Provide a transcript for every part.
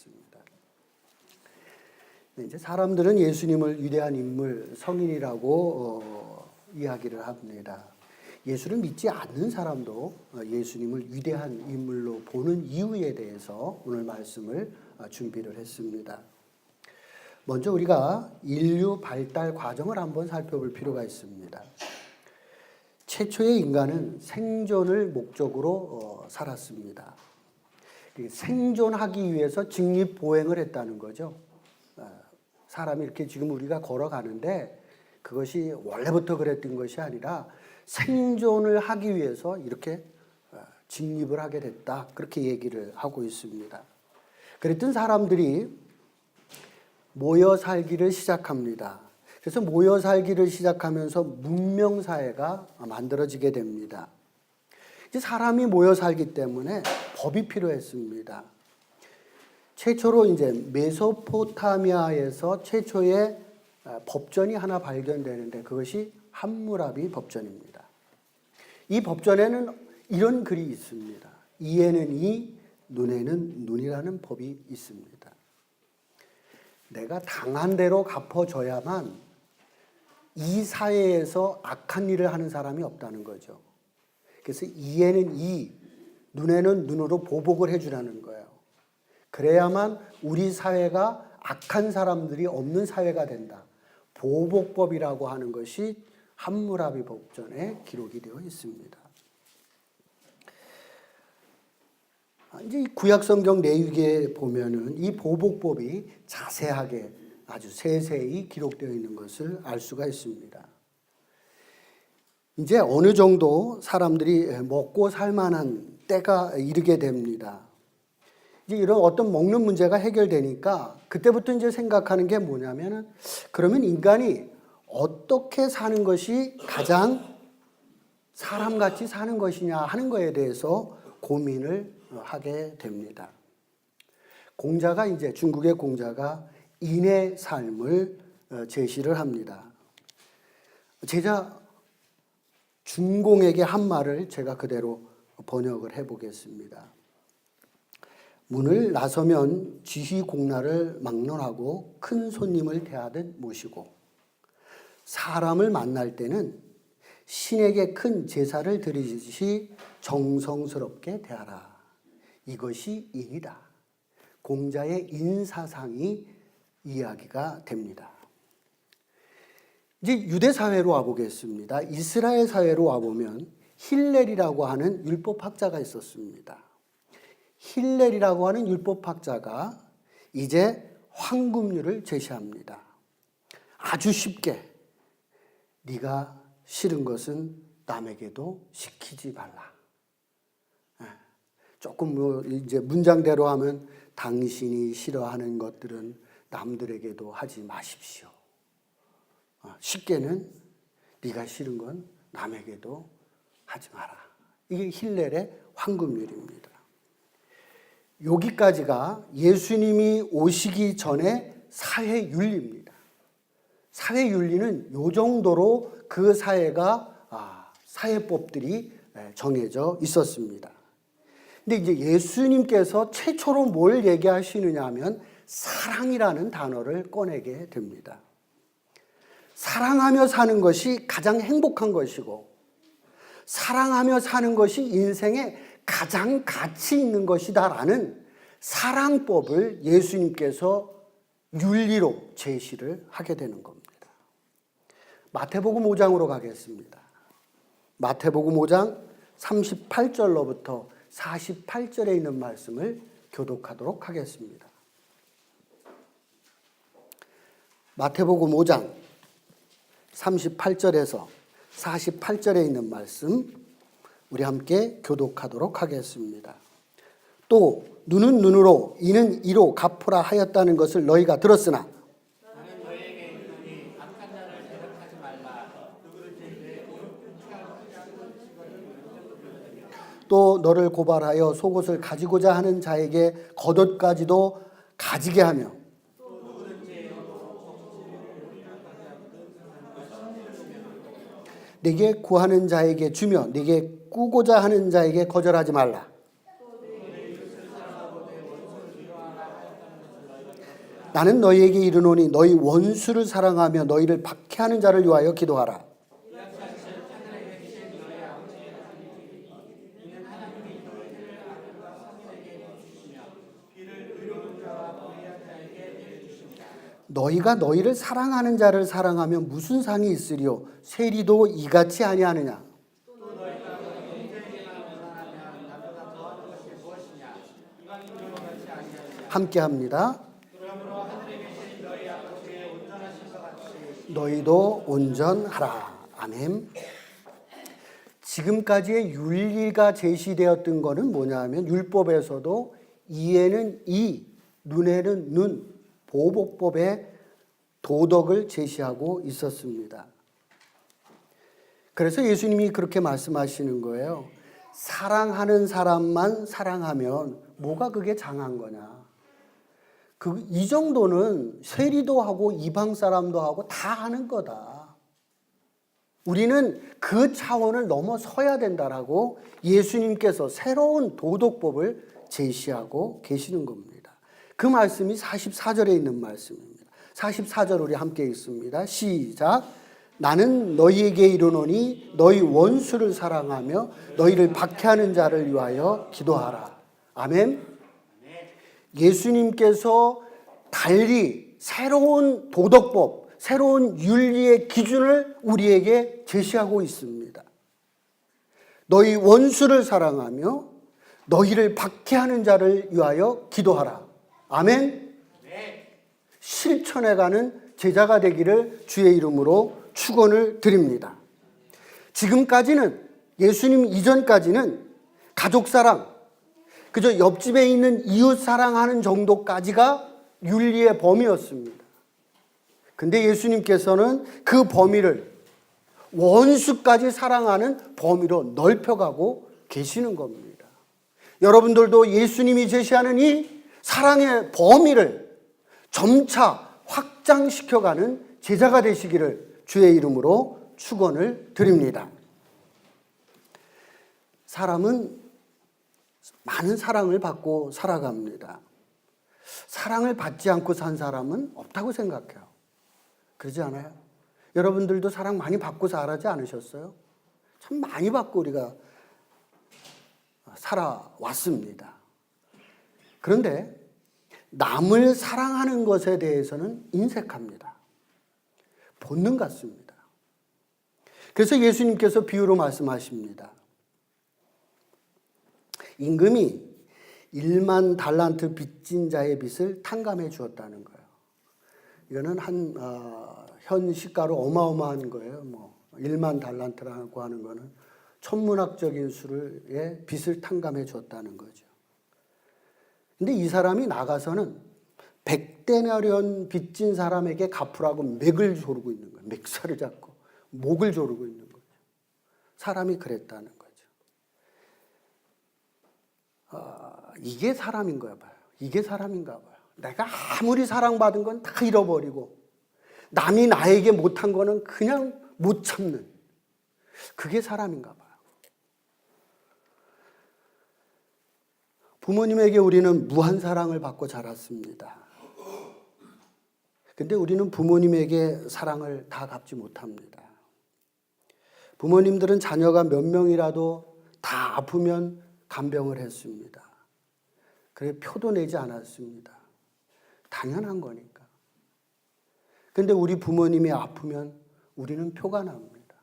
하겠습니다. 네, 이제 사람들은 예수님을 위대한 인물, 성인이라고 어, 이야기를 합니다. 예수를 믿지 않는 사람도 어, 예수님을 위대한 인물로 보는 이유에 대해서 오늘 말씀을 어, 준비를 했습니다. 먼저 우리가 인류 발달 과정을 한번 살펴볼 필요가 있습니다. 최초의 인간은 생존을 목적으로 어, 살았습니다. 생존하기 위해서 직립보행을 했다는 거죠. 어, 사람이 이렇게 지금 우리가 걸어가는데 그것이 원래부터 그랬던 것이 아니라 생존을 하기 위해서 이렇게 어, 직립을 하게 됐다. 그렇게 얘기를 하고 있습니다. 그랬던 사람들이 모여 살기를 시작합니다. 그래서 모여 살기를 시작하면서 문명 사회가 만들어지게 됩니다. 사람이 모여 살기 때문에 법이 필요했습니다. 최초로 이제 메소포타미아에서 최초의 법전이 하나 발견되는데 그것이 함무라비 법전입니다. 이 법전에는 이런 글이 있습니다. 이에는 이, 눈에는 눈이라는 법이 있습니다. 내가 당한 대로 갚아줘야만 이 사회에서 악한 일을 하는 사람이 없다는 거죠. 그래서 이에는 이, 눈에는 눈으로 보복을 해주라는 거예요. 그래야만 우리 사회가 악한 사람들이 없는 사회가 된다. 보복법이라고 하는 것이 함무라비 법전에 기록이 되어 있습니다. 이제 구약 성경 내육에 보면은 이 보복법이 자세하게 아주 세세히 기록되어 있는 것을 알 수가 있습니다. 이제 어느 정도 사람들이 먹고 살 만한 때가 이르게 됩니다. 이제 이런 어떤 먹는 문제가 해결되니까 그때부터 이제 생각하는 게 뭐냐면은 그러면 인간이 어떻게 사는 것이 가장 사람같이 사는 것이냐 하는 것에 대해서 고민을 하게 됩니다. 공자가 이제 중국의 공자가 인의 삶을 어, 제시를 합니다. 제자 중공에게 한 말을 제가 그대로 번역을 해 보겠습니다. 문을 나서면 지휘공나를 막론하고 큰 손님을 대하듯 모시고 사람을 만날 때는 신에게 큰 제사를 드리듯이 정성스럽게 대하라. 이것이 인이다. 공자의 인사상이 이야기가 됩니다. 이제 유대 사회로 와보겠습니다. 이스라엘 사회로 와보면 힐렐이라고 하는 율법학자가 있었습니다. 힐렐이라고 하는 율법학자가 이제 황금률을 제시합니다. 아주 쉽게 네가 싫은 것은 남에게도 시키지 말라. 예. 조금 뭐 이제 문장대로 하면 당신이 싫어하는 것들은 남들에게도 하지 마십시오. 어, 쉽게는 네가 싫은 건 남에게도 하지 마라. 이게 힐렐의 황금률입니다. 여기까지가 예수님이 오시기 전에 사회 윤리입니다. 사회 윤리는 요 정도로 그 사회가 아, 사회법들이 정해져 있었습니다. 근데 이제 예수님께서 최초로 뭘 얘기하시느냐 하면 사랑이라는 단어를 꺼내게 됩니다. 사랑하며 사는 것이 가장 행복한 것이고, 사랑하며 사는 것이 인생에 가장 가치 있는 것이다라는 사랑법을 예수님께서 윤리로 제시를 하게 되는 겁니다. 마태복음 5장으로 가겠습니다. 마태복음 5장 38절로부터 48절에 있는 말씀을 교독하도록 하겠습니다. 마태복음 5장 38절에서 48절에 있는 말씀 우리 함께 교독하도록 하겠습니다. 또 눈은 눈으로 이는 이로 갚으라 하였다는 것을 너희가 들었으나 또 너를 고발하여 속옷을 가지고자 하는 자에게 겉옷까지도 가지게 하며 네게 구하는 자에게 주며 네게 꾸고자 하는 자에게 거절하지 말라. 나는 너희에게 이르노니 너희 원수를 사랑하며 너희를 박해하는 자를 위하여 기도하라. 너희가 너희를 사랑하는 자를 사랑하면 무슨 상이 있으리요? 세리도 이같이 아니하느냐? 함께 합니다. 너희도 온전하라. 아멘. 지금까지의 윤리가 제시되었던 것은 뭐냐면 율법에서도 이에는 이, 눈에는 눈, 보복법의 도덕을 제시하고 있었습니다. 그래서 예수님이 그렇게 말씀하시는 거예요. 사랑하는 사람만 사랑하면 뭐가 그게 장한 거냐? 그, 이 정도는 세리도 하고 이방 사람도 하고 다 하는 거다. 우리는 그 차원을 넘어서야 된다라고 예수님께서 새로운 도덕법을 제시하고 계시는 겁니다. 그 말씀이 44절에 있는 말씀입니다. 44절 우리 함께 읽습니다. 시작. 나는 너희에게 이르노니 너희 원수를 사랑하며 너희를 박해하는 자를 위하여 기도하라. 아멘. 예수님께서 달리 새로운 도덕법, 새로운 윤리의 기준을 우리에게 제시하고 있습니다. 너희 원수를 사랑하며 너희를 박해하는 자를 위하여 기도하라. 아멘. 실천해가는 제자가 되기를 주의 이름으로 축원을 드립니다. 지금까지는 예수님 이전까지는 가족 사랑, 그저 옆집에 있는 이웃 사랑하는 정도까지가 윤리의 범위였습니다. 근데 예수님께서는 그 범위를 원수까지 사랑하는 범위로 넓혀가고 계시는 겁니다. 여러분들도 예수님이 제시하는 이 사랑의 범위를 점차 확장시켜가는 제자가 되시기를 주의 이름으로 축원을 드립니다. 사람은 많은 사랑을 받고 살아갑니다. 사랑을 받지 않고 산 사람은 없다고 생각해요. 그러지 않아요? 여러분들도 사랑 많이 받고 살아지 않으셨어요? 참 많이 받고 우리가 살아왔습니다. 그런데 남을 사랑하는 것에 대해서는 인색합니다. 본능 같습니다. 그래서 예수님께서 비유로 말씀하십니다. 임금이 1만 달란트 빚진 자의 빚을 탕감해 주었다는 거예요. 이거는 한, 어, 현 시가로 어마어마한 거예요. 뭐, 1만 달란트라고 하는 거는 천문학적인 수의 빚을 탕감해 줬다는 거죠. 근데 이 사람이 나가서는 백대나련 빚진 사람에게 갚으라고 맥을 조르고 있는 거예요. 맥살을 잡고 목을 조르고 있는 거죠. 사람이 그랬다는 거죠. 어, 이게 사람인 거야 봐요. 이게 사람인가 봐요. 내가 아무리 사랑받은 건 다 잃어버리고 남이 나에게 못한 거는 그냥 못 참는 그게 사람인가 봐요. 부모님에게 우리는 무한 사랑을 받고 자랐습니다. 근데 우리는 부모님에게 사랑을 다 갚지 못합니다. 부모님들은 자녀가 몇 명이라도 다 아프면 간병을 했습니다. 그래 표도 내지 않았습니다. 당연한 거니까. 근데 우리 부모님이 아프면 우리는 표가 납니다.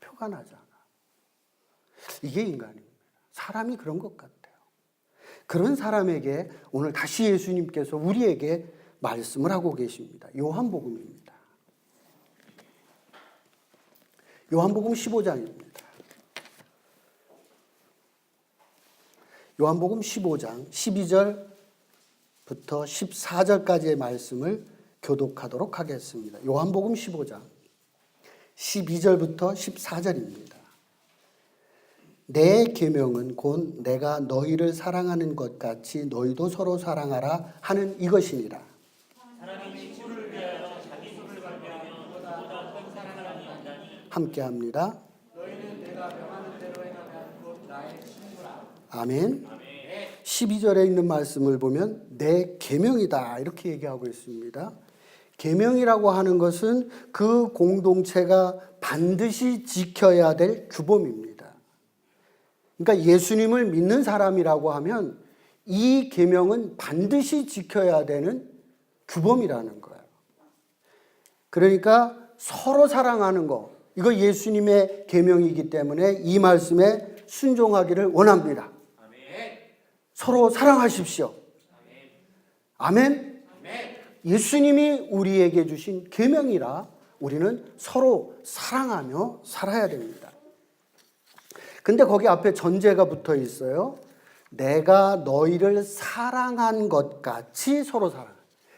표가 나잖아. 이게 인간입니다. 사람이 그런 것 같아요. 그런 사람에게 오늘 다시 예수님께서 우리에게 말씀을 하고 계십니다. 요한복음입니다. 요한복음 15장입니다. 요한복음 15장 12절부터 14절까지의 말씀을 교독하도록 하겠습니다. 요한복음 15장 12절부터 14절입니다. 내 계명은 곧 내가 너희를 사랑하는 것 같이 너희도 서로 사랑하라 하는 이것이니라. 함께 합니다. 아멘. 12절에 있는 말씀을 보면 내 계명이다 이렇게 얘기하고 있습니다. 계명이라고 하는 것은 그 공동체가 반드시 지켜야 될 규범입니다. 그러니까 예수님을 믿는 사람이라고 하면 이 계명은 반드시 지켜야 되는 규범이라는 거예요. 그러니까 서로 사랑하는 거 이거 예수님의 계명이기 때문에 이 말씀에 순종하기를 원합니다. 서로 사랑하십시오. 아멘. 예수님이 우리에게 주신 계명이라 우리는 서로 사랑하며 살아야 됩니다. 근데 거기 앞에 전제가 붙어 있어요. 내가 너희를 사랑한 것 같이 서로 사랑.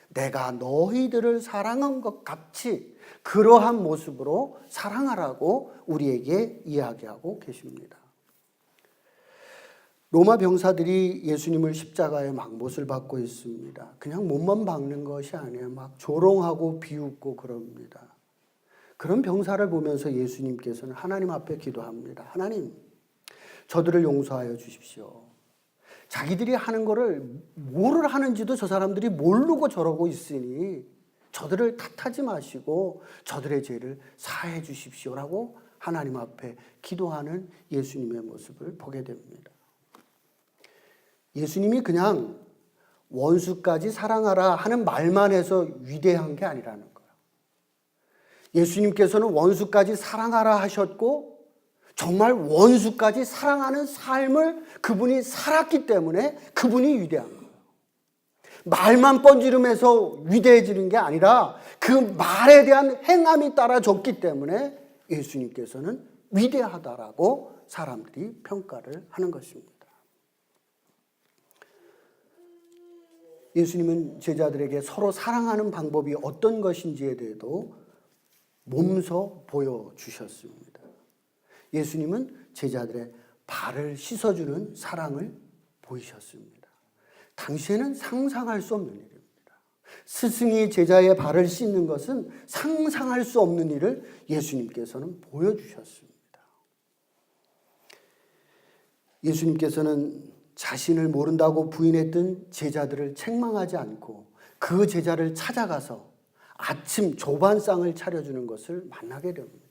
내가 너희들을 사랑한 것 같이 그러한 모습으로 사랑하라고 우리에게 이야기하고 계십니다. 로마 병사들이 예수님을 십자가에 막 못을 박고 있습니다. 그냥 못만 박는 것이 아니에요. 막 조롱하고 비웃고 그럽니다. 그런 병사를 보면서 예수님께서는 하나님 앞에 기도합니다. 하나님, 저들을 용서하여 주십시오. 자기들이 하는 거를 뭐를 하는지도 저 사람들이 모르고 저러고 있으니 저들을 탓하지 마시고 저들의 죄를 사해 주십시오라고 하나님 앞에 기도하는 예수님의 모습을 보게 됩니다. 예수님이 그냥 원수까지 사랑하라 하는 말만 해서 위대한 게 아니라는 거예요. 예수님께서는 원수까지 사랑하라 하셨고 정말 원수까지 사랑하는 삶을 그분이 살았기 때문에 그분이 위대한 거예요. 말만 번지르면서 위대해지는 게 아니라 그 말에 대한 행함이 따라졌기 때문에 예수님께서는 위대하다라고 사람들이 평가를 하는 것입니다. 예수님은 제자들에게 서로 사랑하는 방법이 어떤 것인지에 대해도 몸소 보여주셨습니다. 예수님은 제자들의 발을 씻어주는 사랑을 보이셨습니다. 당시에는 상상할 수 없는 일입니다. 스승이 제자의 발을 씻는 것은 상상할 수 없는 일을 예수님께서는 보여주셨습니다. 예수님께서는 자신을 모른다고 부인했던 제자들을 책망하지 않고 그 제자를 찾아가서 아침 조반상을 차려주는 것을 만나게 됩니다.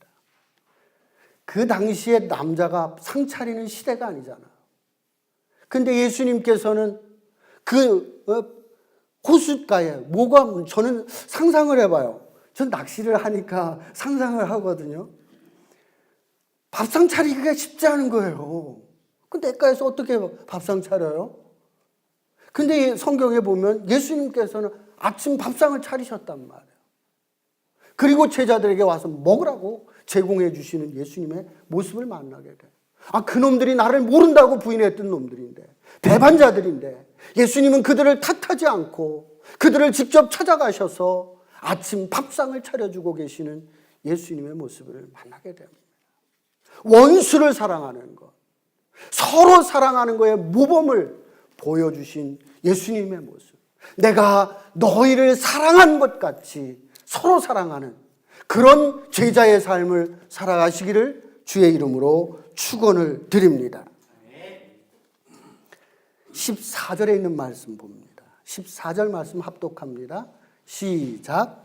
그 당시에 남자가 상 차리는 시대가 아니잖아요. 근데 예수님께서는 그 어, 호숫가에 뭐가 저는 상상을 해봐요. 전 낚시를 하니까 상상을 하거든요. 밥상 차리기가 쉽지 않은 거예요. 그 내과에서 어떻게 밥상 차려요? 근데 성경에 보면 예수님께서는 아침 밥상을 차리셨단 말이에요. 그리고 제자들에게 와서 먹으라고 제공해 주시는 예수님의 모습을 만나게 돼. 아, 그 놈들이 나를 모른다고 부인했던 놈들인데, 배반자들인데, 예수님은 그들을 탓하지 않고 그들을 직접 찾아가셔서 아침 밥상을 차려주고 계시는 예수님의 모습을 만나게 됩니다. 원수를 사랑하는 것. 서로 사랑하는 거에 모범을 보여주신 예수님의 모습. 내가 너희를 사랑한 것 같이 서로 사랑하는 그런 제자의 삶을 살아가시기를 주의 이름으로 축원을 드립니다. 14절에 있는 말씀 봅니다. 14절 말씀 합독합니다. 시작.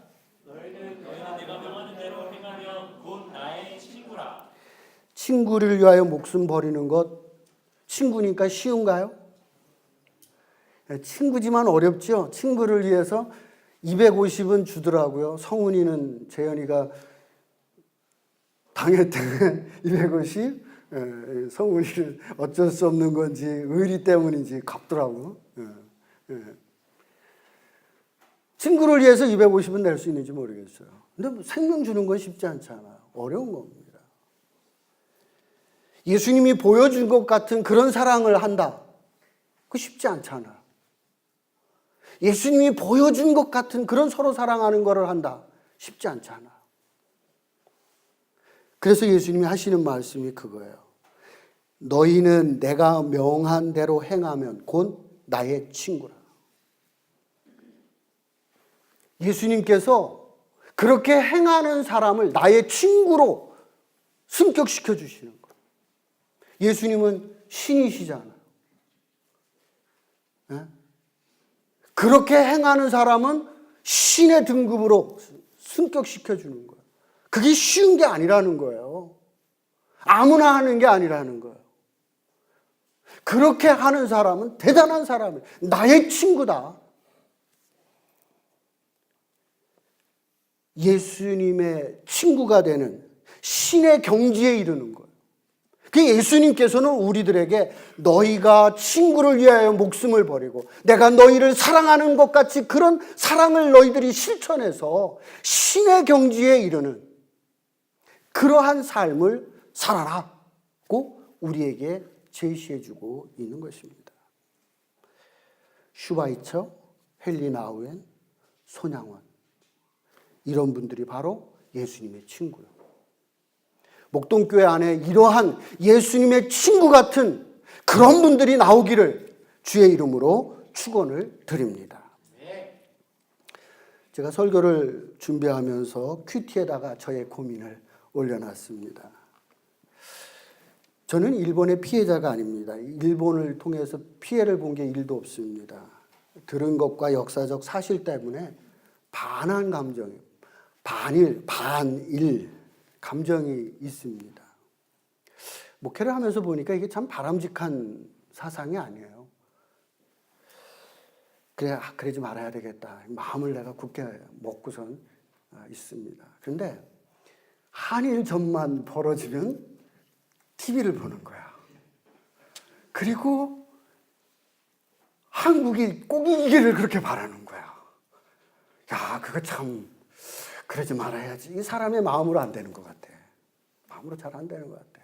친구를 위하여 목숨 버리는 것 친구니까 쉬운가요? 예, 친구지만 어렵죠. 친구를 위해서 250은 주더라고요. 성훈이는 재현이가 당했던 250. 예, 성훈이는 어쩔 수 없는 건지 의리 때문인지 갚더라고. 예, 예. 친구를 위해서 250은 낼 수 있는지 모르겠어요. 근데 뭐 생명 주는 건 쉽지 않잖아요. 어려운 겁니다. 예수님이 보여준 것 같은 그런 사랑을 한다. 그 쉽지 않잖아. 예수님이 보여준 것 같은 그런 서로 사랑하는 것을 한다. 쉽지 않잖아. 그래서 예수님이 하시는 말씀이 그거예요. 너희는 내가 명한 대로 행하면 곧 나의 친구라. 예수님께서 그렇게 행하는 사람을 나의 친구로 승격시켜 주시는 거예요. 예수님은 신이시잖아요. 예? 그렇게 행하는 사람은 신의 등급으로 승격시켜 주는 거예요. 그게 쉬운 게 아니라는 거예요. 아무나 하는 게 아니라는 거예요. 그렇게 하는 사람은 대단한 사람이에요. 나의 친구다. 예수님의 친구가 되는 신의 경지에 이르는 거예요. 그 예수님께서는 우리들에게 너희가 친구를 위하여 목숨을 버리고 내가 너희를 사랑하는 것 같이 그런 사랑을 너희들이 실천해서 신의 경지에 이르는 그러한 삶을 살아라고 우리에게 제시해 주고 있는 것입니다. 슈바이처, 헬리나우엔, 손양원 이런 분들이 바로 예수님의 친구예요. 목동교회 안에 이러한 예수님의 친구 같은 그런 분들이 나오기를 주의 이름으로 축원을 드립니다. 제가 설교를 준비하면서 큐티에다가 저의 고민을 올려놨습니다. 저는 일본의 피해자가 아닙니다. 일본을 통해서 피해를 본 게 일도 없습니다. 들은 것과 역사적 사실 때문에 반한 감정이, 반일, 반일 감정이 있습니다. 목회를 하면서 보니까 이게 참 바람직한 사상이 아니에요. 그래, 아, 그러지 말아야 되겠다. 마음을 내가 굳게 먹고선 아, 있습니다. 그런데 한일 전만 벌어지면 TV를 보는 거야. 그리고 한국이 꼭 이기기를 그렇게 바라는 거야. 야, 그거 참 그러지 말아야지. 이 사람의 마음으로 안 되는 것 같아. 마음으로 잘 안 되는 것 같아.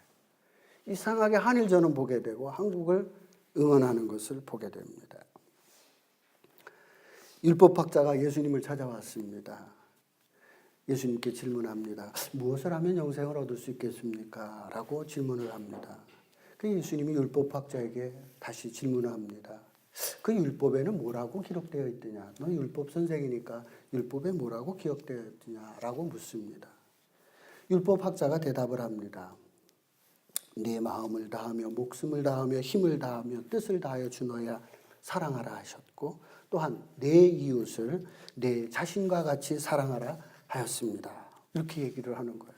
이상하게 한일전은 보게 되고 한국을 응원하는 것을 보게 됩니다. 율법학자가 예수님을 찾아왔습니다. 예수님께 질문합니다. 무엇을 하면 영생을 얻을 수 있겠습니까? 라고 질문을 합니다. 그 예수님이 율법학자에게 다시 질문을 합니다. 그 율법에는 뭐라고 기록되어 있느냐? 너 율법 선생이니까 율법에 뭐라고 기록되어 있느냐라고 묻습니다. 율법 학자가 대답을 합니다. 네 마음을 다하며 목숨을 다하며 힘을 다하며 뜻을 다하여 주너야 사랑하라 하셨고 또한 내 이웃을 내 자신과 같이 사랑하라 하였습니다. 이렇게 얘기를 하는 거예요.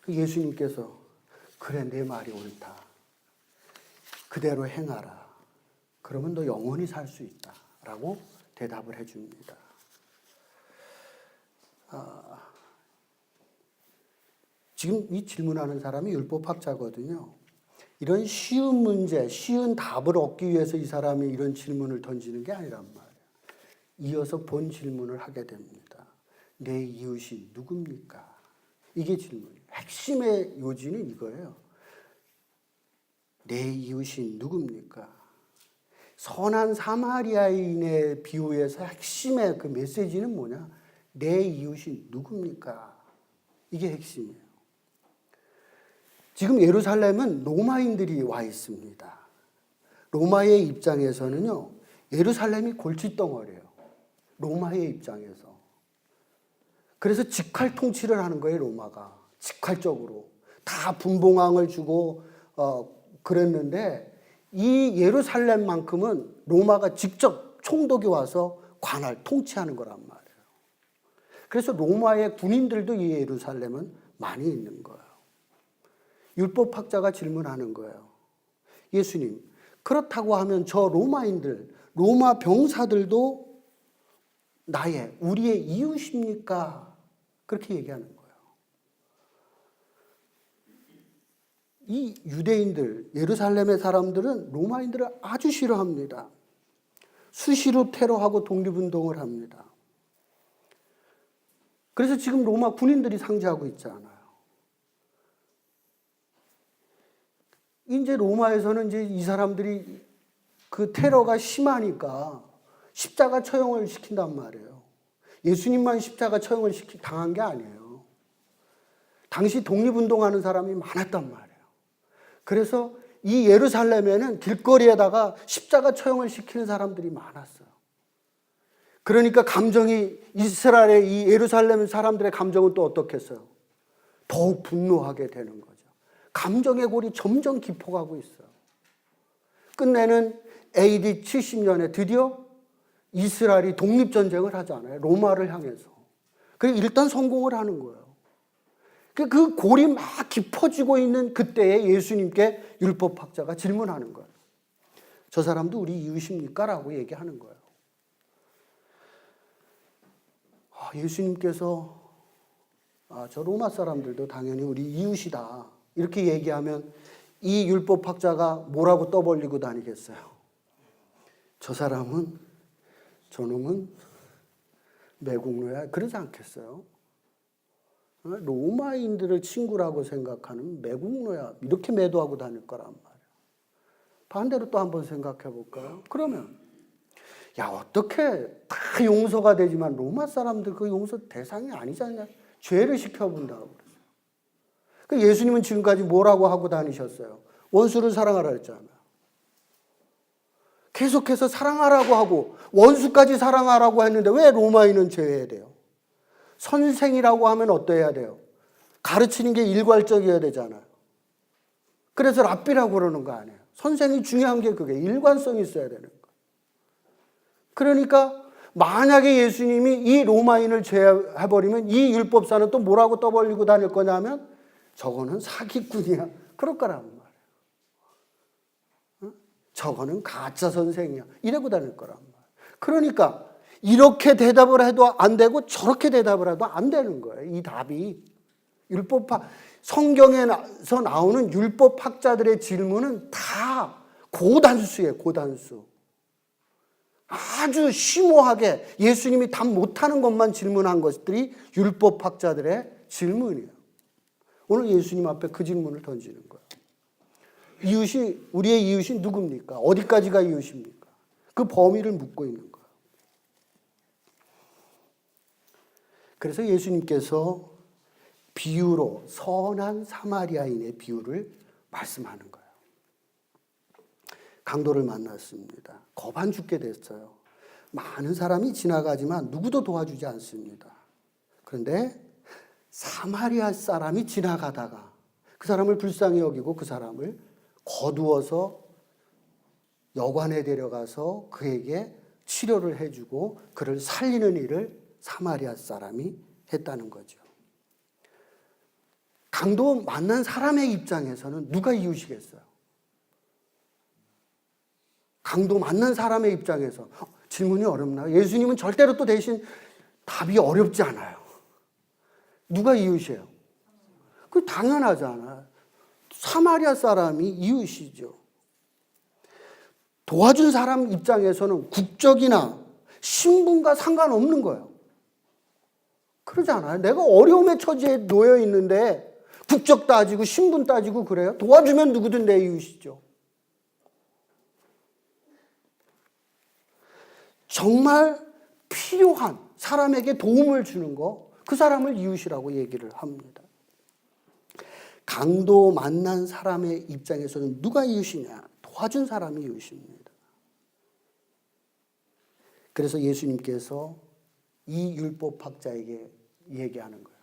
그 예수님께서 그래 내 말이 옳다. 그대로 행하라. 그러면 너 영원히 살 수 있다. 라고 대답을 해줍니다. 아, 지금 이 질문하는 사람이 율법학자거든요. 이런 쉬운 문제, 쉬운 답을 얻기 위해서 이 사람이 이런 질문을 던지는 게 아니란 말이에요. 이어서 본 질문을 하게 됩니다. 내 이웃이 누굽니까? 이게 질문이에요. 핵심의 요지는 이거예요. 내 이웃이 누굽니까? 선한 사마리아인의 비유에서 핵심의 그 메시지는 뭐냐? 내 이웃이 누굽니까? 이게 핵심이에요. 지금 예루살렘은 로마인들이 와 있습니다. 로마의 입장에서는요, 예루살렘이 골칫덩어리예요. 로마의 입장에서. 그래서 직할 통치를 하는 거예요, 로마가. 직할적으로. 다 분봉왕을 주고, 어, 그랬는데, 이 예루살렘만큼은 로마가 직접 총독이 와서 관할, 통치하는 거란 말이에요. 그래서 로마의 군인들도 이 예루살렘은 많이 있는 거예요. 율법학자가 질문하는 거예요. 예수님, 그렇다고 하면 저 로마인들, 로마 병사들도 나의, 우리의 이웃입니까? 그렇게 얘기하는 거예요. 이 유대인들, 예루살렘의 사람들은 로마인들을 아주 싫어합니다. 수시로 테러하고 독립운동을 합니다. 그래서 지금 로마 군인들이 상징하고 있잖아요. 이제 로마에서는 이제 이 사람들이 그 테러가 심하니까 십자가 처형을 시킨단 말이에요. 예수님만 십자가 처형을 시키, 당한 게 아니에요. 당시 독립운동하는 사람이 많았단 말이에요. 그래서 이 예루살렘에는 길거리에다가 십자가 처형을 시키는 사람들이 많았어요. 그러니까 감정이 이스라엘의 이 예루살렘 사람들의 감정은 또 어떻겠어요? 더욱 분노하게 되는 거죠. 감정의 골이 점점 깊어가고 있어요. 끝내는 AD 70년에 드디어 이스라엘이 독립전쟁을 하잖아요. 로마를 향해서. 그 일단 성공을 하는 거예요. 그- 그 골이 막 깊어지고 있는 그때에 예수님께 율법학자가 질문하는 거예요. 저 사람도 우리 이웃입니까? 라고 얘기하는 거예요. 아, 예수님께서 아, 저 로마 사람들도 당연히 우리 이웃이다. 이렇게 얘기하면 이 율법학자가 뭐라고 떠벌리고 다니겠어요? 저 사람은 저놈은 매국노야. 그러지 않겠어요? 어? 로마인들을 친구라고 생각하는 매국노야. 이렇게 매도하고 다닐 거란 말이에요. 반대로 또 한번 생각해 볼까요? 그러면 야 어떻게 다 용서가 되지만 로마 사람들 그 용서 대상이 아니잖냐 죄를 시켜본다고 그랬어요. 그 예수님은 지금까지 뭐라고 하고 다니셨어요? 원수를 사랑하라 했잖아요. 계속해서 사랑하라고 하고 원수까지 사랑하라고 했는데 왜 로마인은 제외해야 돼요? 선생이라고 하면 어떠해야 돼요? 가르치는 게 일괄적이어야 되잖아요. 그래서 랍비라고 그러는 거 아니에요. 선생이 중요한 게 그게 일관성이 있어야 되는 거. 그러니까 만약에 예수님이 이 로마인을 제해버리면 이 율법사는 또 뭐라고 떠벌리고 다닐 거냐면 저거는 사기꾼이야. 그럴 거란 말이에요. 어? 저거는 가짜 선생이야. 이러고 다닐 거란 말이에요. 그러니까 이렇게 대답을 해도 안 되고 저렇게 대답을 해도 안 되는 거예요. 이 답이. 율법학, 성경에서 나오는 율법학자들의 질문은 다 고단수예요, 고단수. 아주 심오하게 예수님이 답 못하는 것만 질문한 것들이 율법학자들의 질문이에요. 오늘 예수님 앞에 그 질문을 던지는 거예요. 이웃이, 우리의 이웃이 누굽니까? 어디까지가 이웃입니까? 그 범위를 묻고 있는 거예요. 그래서 예수님께서 비유로 선한 사마리아인의 비유를 말씀하는 거예요. 강도를 만났습니다. 거반 죽게 됐어요. 많은 사람이 지나가지만 누구도 도와주지 않습니다. 그런데 사마리아 사람이 지나가다가 그 사람을 불쌍히 여기고 그 사람을 거두어서 여관에 데려가서 그에게 치료를 해주고 그를 살리는 일을 사마리아 사람이 했다는 거죠. 강도 만난 사람의 입장에서는 누가 이웃이겠어요? 강도 만난 사람의 입장에서 어, 질문이 어렵나? 예수님은 절대로 또 대신 답이 어렵지 않아요. 누가 이웃이에요? 그 당연하잖아. 사마리아 사람이 이웃이죠. 도와준 사람 입장에서는 국적이나 신분과 상관없는 거예요. 그러지 않아요? 내가 어려움의 처지에 놓여 있는데 국적 따지고 신분 따지고 그래요? 도와주면 누구든 내 이웃이죠. 정말 필요한 사람에게 도움을 주는 거, 그 사람을 이웃이라고 얘기를 합니다. 강도 만난 사람의 입장에서는 누가 이웃이냐? 도와준 사람이 이웃입니다. 그래서 예수님께서 이 율법학자에게 얘기하는 거예요.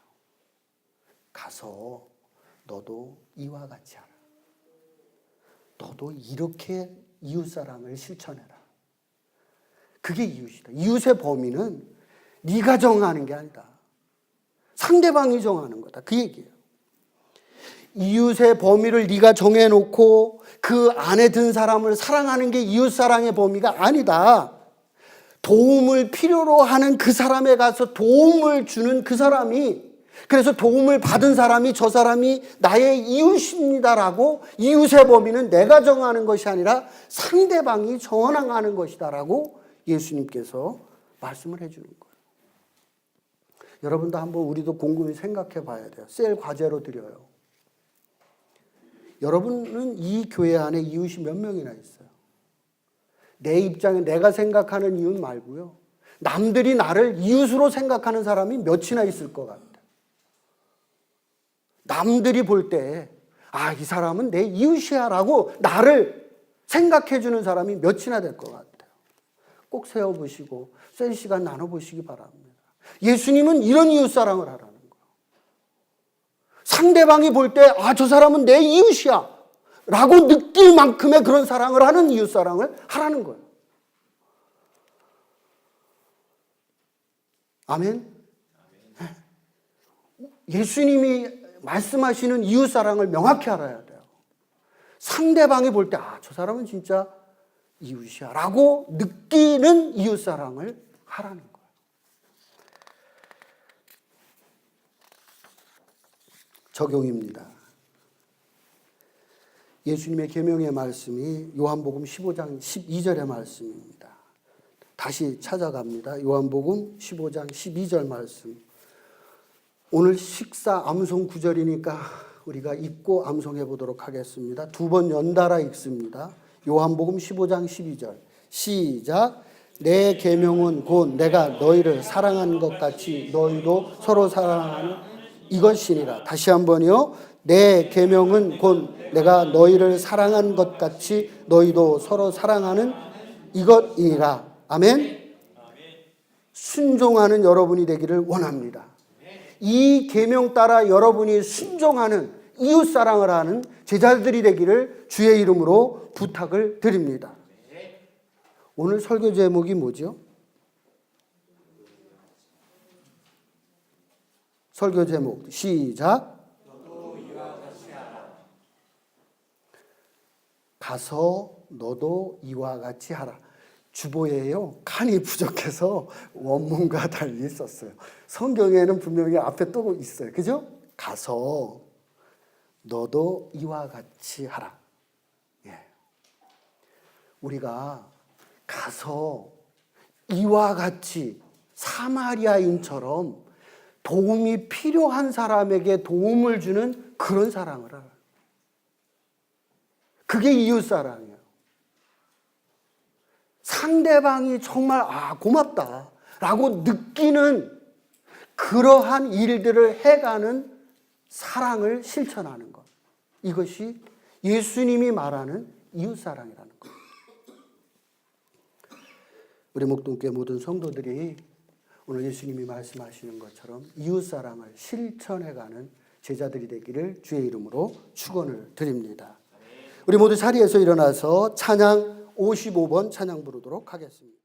가서 너도 이와 같이 하라. 너도 이렇게 이웃 사랑을 실천해라. 그게 이웃이다. 이웃의 범위는 네가 정하는 게 아니다. 상대방이 정하는 거다. 그 얘기예요. 이웃의 범위를 네가 정해놓고 그 안에 든 사람을 사랑하는 게 이웃 사랑의 범위가 아니다. 도움을 필요로 하는 그 사람에 가서 도움을 주는 그 사람이 그래서 도움을 받은 사람이 저 사람이 나의 이웃입니다라고 이웃의 범위는 내가 정하는 것이 아니라 상대방이 정하는 것이다라고 예수님께서 말씀을 해주는 거예요. 여러분도 한번 우리도 곰곰이 생각해 봐야 돼요. 셀 과제로 드려요. 여러분은 이 교회 안에 이웃이 몇 명이나 있어요? 내 입장에 내가 생각하는 이웃 말고요. 남들이 나를 이웃으로 생각하는 사람이 몇이나 있을 것 같아요. 남들이 볼 때, 아, 이 사람은 내 이웃이야 라고 나를 생각해 주는 사람이 몇이나 될 것 같아요. 꼭 세워보시고, 셀 시간 나눠보시기 바랍니다. 예수님은 이런 이웃사랑을 하라는 거예요. 상대방이 볼 때, 아, 저 사람은 내 이웃이야. 라고 느낄 만큼의 그런 사랑을 하는 이웃 사랑을 하라는 거예요. 아멘. 예수님이 말씀하시는 이웃 사랑을 명확히 알아야 돼요. 상대방이 볼 때, 아, 저 사람은 진짜 이웃이야. 라고 느끼는 이웃 사랑을 하라는 거예요. 적용입니다. 예수님의 계명의 말씀이 요한복음 15장 12절의 말씀입니다. 다시 찾아갑니다. 요한복음 15장 12절 말씀. 오늘 식사 암송 구절이니까 우리가 읽고 암송해 보도록 하겠습니다. 두 번 연달아 읽습니다. 요한복음 15장 12절. 시작. 내 계명은 곧 내가 너희를 사랑한 것 같이 너희도 서로 사랑하는 이것이니라. 다시 한번요. 내 계명은 곧 내가 너희를 사랑한 것 같이 너희도 서로 사랑하는 이것이니라. 아멘. 순종하는 여러분이 되기를 원합니다. 이 계명 따라 여러분이 순종하는 이웃 사랑을 하는 제자들이 되기를 주의 이름으로 부탁을 드립니다. 오늘 설교 제목이 뭐죠? 설교 제목 시작. 가서 너도 이와 같이 하라. 주보에요 칸이 부족해서 원문과 달리 썼어요. 성경에는 분명히 앞에 또 있어요. 그죠? 가서 너도 이와 같이 하라. 예. 우리가 가서 이와 같이 사마리아인처럼 도움이 필요한 사람에게 도움을 주는 그런 사랑을 하라. 그게 이웃 사랑이에요. 상대방이 정말 아 고맙다 라고 느끼는 그러한 일들을 해가는 사랑을 실천하는 것. 이것이 예수님이 말하는 이웃 사랑이라는 것. 우리 목동교회 모든 성도들이 오늘 예수님이 말씀하시는 것처럼 이웃 사랑을 실천해가는 제자들이 되기를 주의 이름으로 축원을 드립니다. 우리 모두 자리에서 일어나서 찬양 55번 찬양 부르도록 하겠습니다.